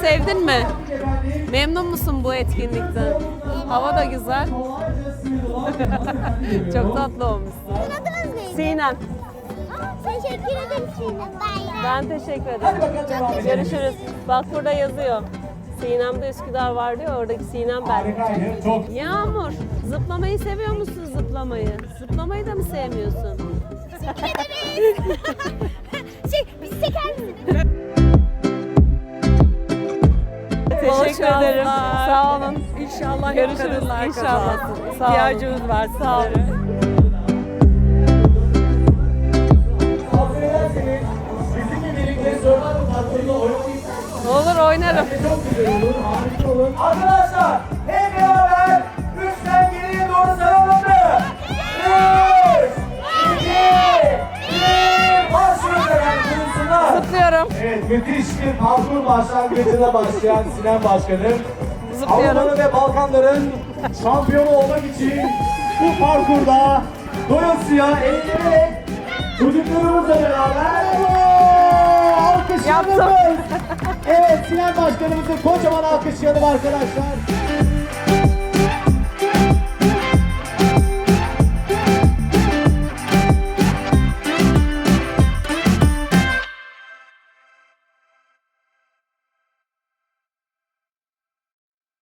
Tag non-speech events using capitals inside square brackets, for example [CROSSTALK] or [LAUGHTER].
sevdin mi? Memnun musun bu etkinlikten? Hava da güzel. [LAUGHS] Çok tatlı olmuşsun. Sinem. Aa, teşekkür ederim Sinem. Ben Ben teşekkür ederim. Görüşürüz. Bak burada yazıyor. Sinem'de Üsküdar var diyor. Oradaki Sinem ben. Yağmur, zıplamayı seviyor musun zıplamayı? Zıplamayı da mı sevmiyorsun? [LAUGHS] şey, biz çeker misiniz? Teşekkür ederim. Sağ olun. İnşallah Görüşürüz. İnşallah. kazansın. Sağ olun. İhtiyacımız var Sağ olun. Olur oynarım. çok güzel olur. Harika olur. Arkadaşlar Zıplıyorum. Evet, müthiş bir parkur başlangıcına başlayan Sinan Başkanım. Zıplıyorum. Avrupa'nın ve Balkanların şampiyonu olmak için bu parkurda doyasıya eğilerek çocuklarımızla beraber alkışlarımız. Evet, Sinan Başkanımızı kocaman alkışlayalım arkadaşlar.